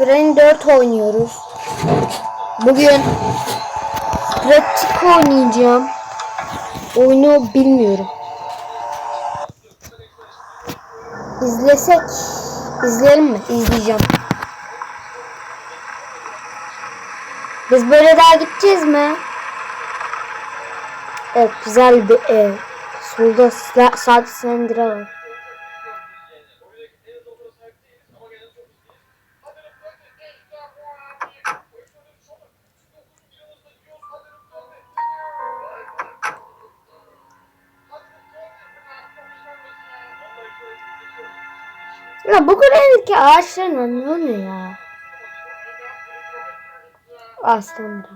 Brain 4 oynuyoruz. Bugün pratik oynayacağım. Oyunu bilmiyorum. İzlesek izleyelim mi? İzleyeceğim. Biz böyle daha gideceğiz mi? Evet güzel bir ev. Solda saat sendire var. Bu kadarki ağaçların ne oluyor ya? Aslında.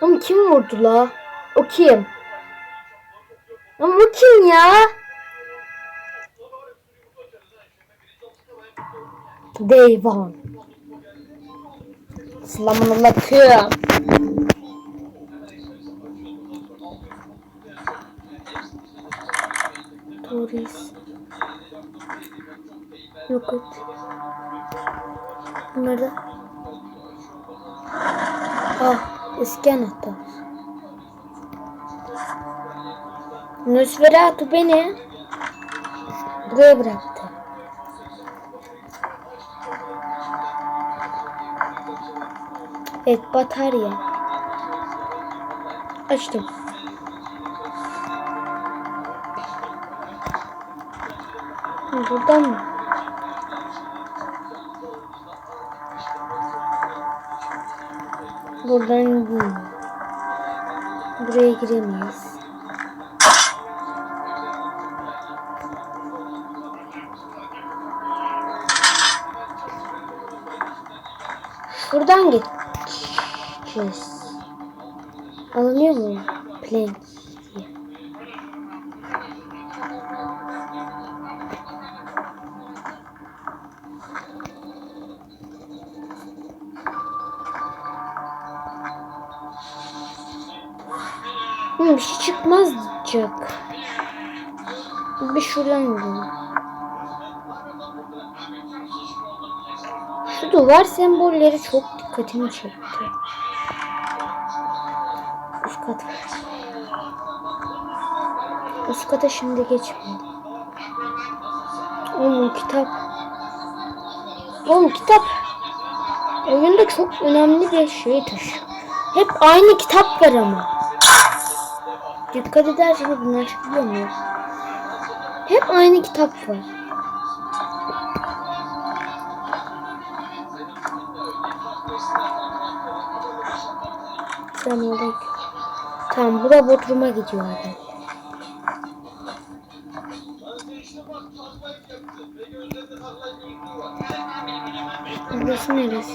Oğlum kim vurdu la? O kim? Ama bu kim ya? Deyvan. Selamun aleyküm. Turist. Yok et. Bunlar da. Ah eski anahtar. Nosferatu beni buraya bıraktı. Evet batarya. Açtım. Buradan mı? Buradan değil. Buraya giremeyiz. Buradan geçeceğiz. Alınıyor mu? Plank. Hı, bir şey çıkmazcak. Bir şuradan gidelim. Şu duvar sembolleri çok dikkatimi çekti. Üst kata şimdi geçmeyelim. Oğlum kitap. Oğlum kitap. Oyunda çok önemli bir şey taşıyor. Hep aynı kitap var ama. Dikkat ederseniz bunlar çıkıyor mu? Hep aynı kitap var. Selamünaleyküm. Tamam bura Bodrum'a gidiyor adam. Burası neresi?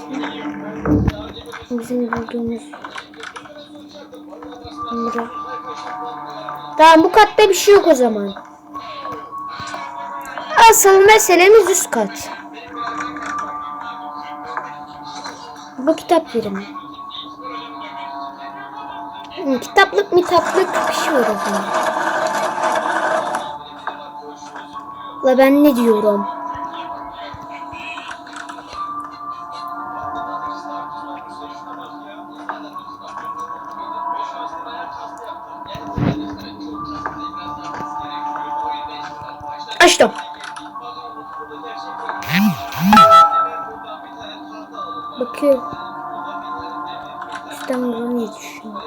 Bizim bulduğumuz bura. Tamam bu katta bir şey yok o zaman. Asıl meselemiz üst kat. Bu kitap birimi. Hı, Kitaplık mitaplık bir şey var o zaman. La ben ne diyorum? Açtım. Bakıyorum. İstanbul'a düşünüyor?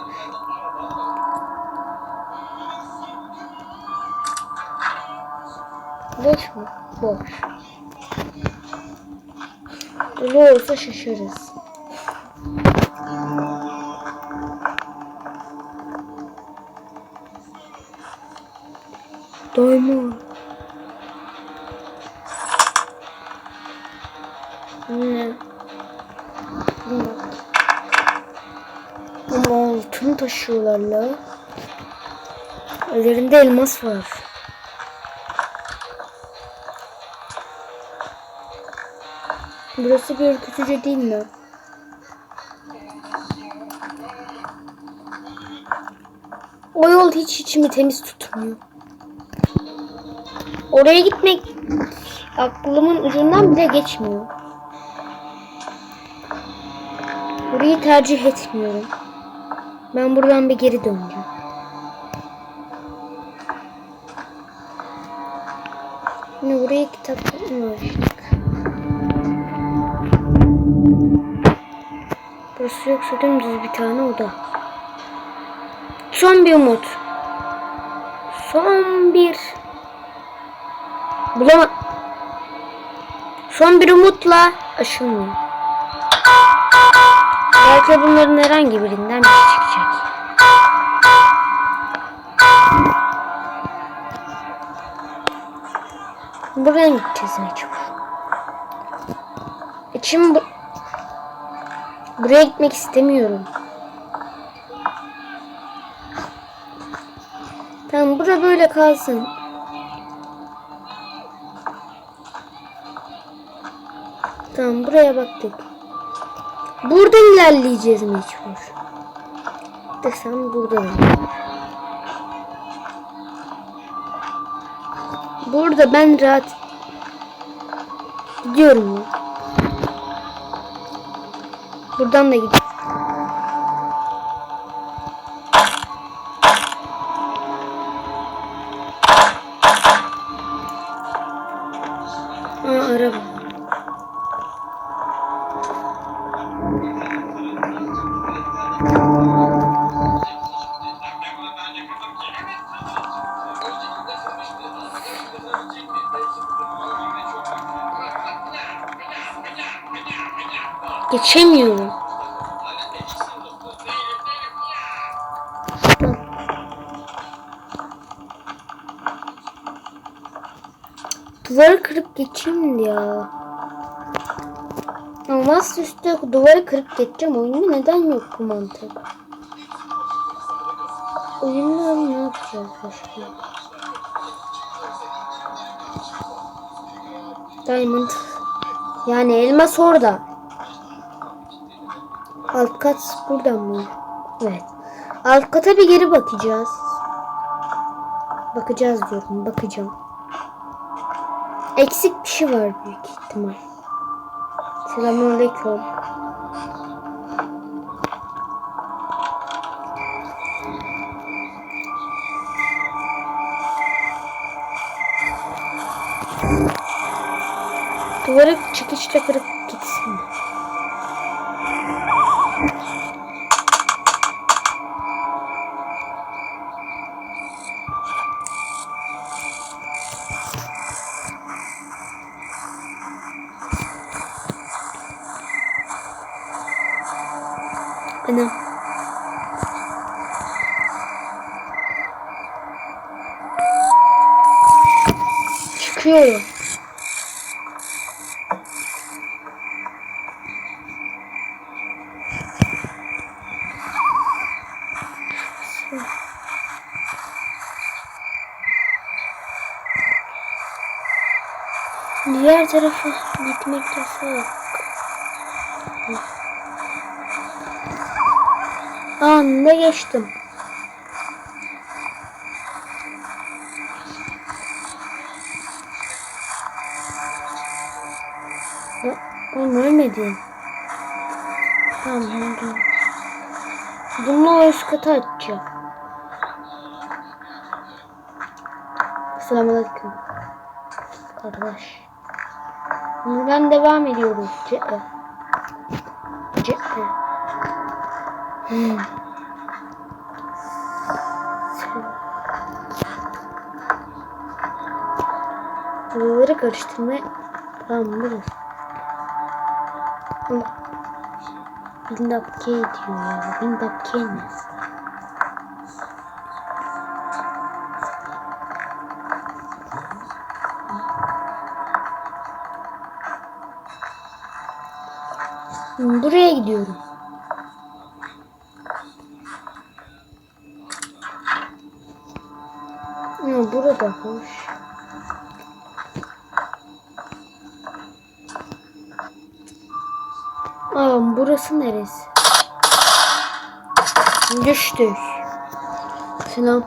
Boş mu? Boş. Dolu olsa şaşarız. Diamond. Altın taşıyorlar la. Ellerinde elmas var. Burası bir ürkütücü değil mi? O yol hiç içimi temiz tutmuyor. Oraya gitmek aklımın ucundan bile geçmiyor. Burayı tercih etmiyorum. Ben buradan bir geri döneceğim. Yine buraya kitap mı? Burası yoksa dümdüz bir tane oda. Son bir umut. Son bir... Bulama... Son bir umutla aşılmıyor. Belki bunların herhangi birinden bir şey çıkacak. Buradan gideceğiz mecbur. İçim bu... Buraya gitmek istemiyorum. Tamam bura böyle kalsın. Tamam buraya baktık. Buradan ilerleyeceğiz mecbur. Desem burada da. Burada ben rahat gidiyorum. Buradan da gidiyorum. Geçemiyorum. Duvarı kırıp geçeyim ya. Ama üstü duvarı kırıp geçeceğim. Oyunda neden yok bu mantık? Oyunda ne yapacağız başka? Diamond. Yani elmas orada. Alt kat buradan mı? Evet. Alt kata bir geri bakacağız. Bakacağız diyorum. Bakacağım. Eksik bir şey var büyük ihtimal. Selamünaleyküm. Duvarı çıkışta kırıp Anam. Çıkıyorum. Diğer tarafa gitmek yasak. Anında geçtim. Ya, Oğlum ölmedi. Tamam öldüm. Bununla üst katı açacağım. Selamünaleyküm. Arkadaş. Buradan devam ediyoruz. Cidden. Buraları karıştırmaya tamam burası. Bindap K diyor ya. Bindap K ne? Buraya gidiyorum. Ama burada hoş. Aa, burası neresi? Düştük. Selam.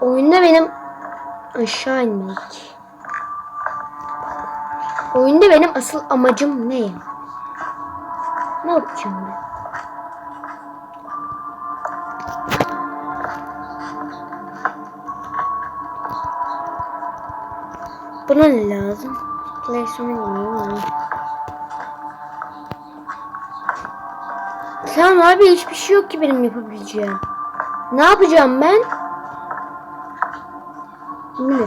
Oyunda benim aşağı inmek. Oyunda benim asıl amacım ne? Ne yapacağım ben? Buna ne lazım? PlayStation'a gireyim. Tamam abi hiçbir şey yok ki benim yapabileceğim. Ne yapacağım ben? Ne?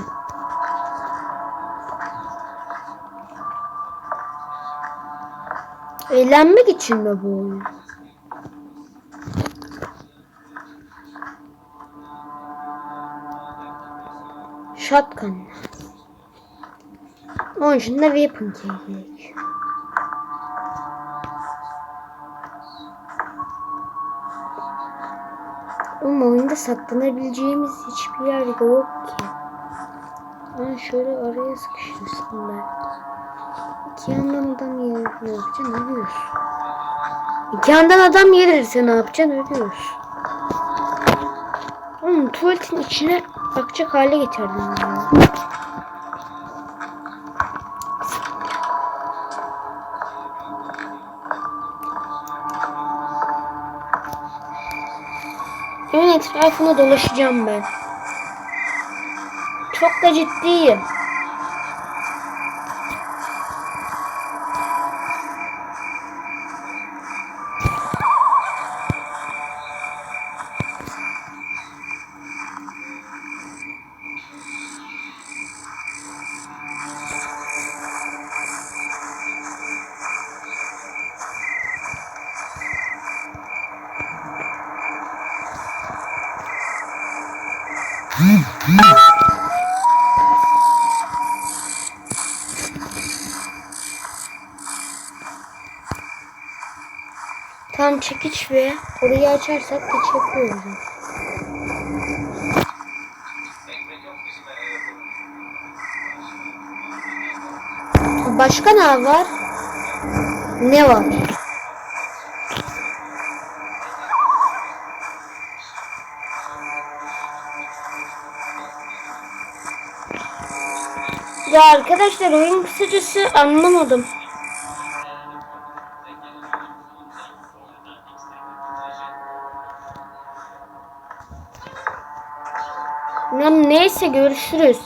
Eğlenmek için mi bu oyun? Shotgun. Onun için de weapon gerekiyor. Ama oyunda saklanabileceğimiz hiçbir yer yok ki. Ben şöyle araya sıkıştırsam ben. İki yandan adam gelir ne yapacaksın ölüyorsun. İki yandan adam gelirse ne yapacaksın ölüyorsun. Oğlum tuvaletin içine bakacak hale getirdim. Etrafına dolaşacağım ben. Çok da ciddiyim. Tam çekiç ve orayı açarsak geçebiliyoruz. Başka ne var? Ne var? Ya arkadaşlar oyun kısacası anlamadım. Ya neyse görüşürüz.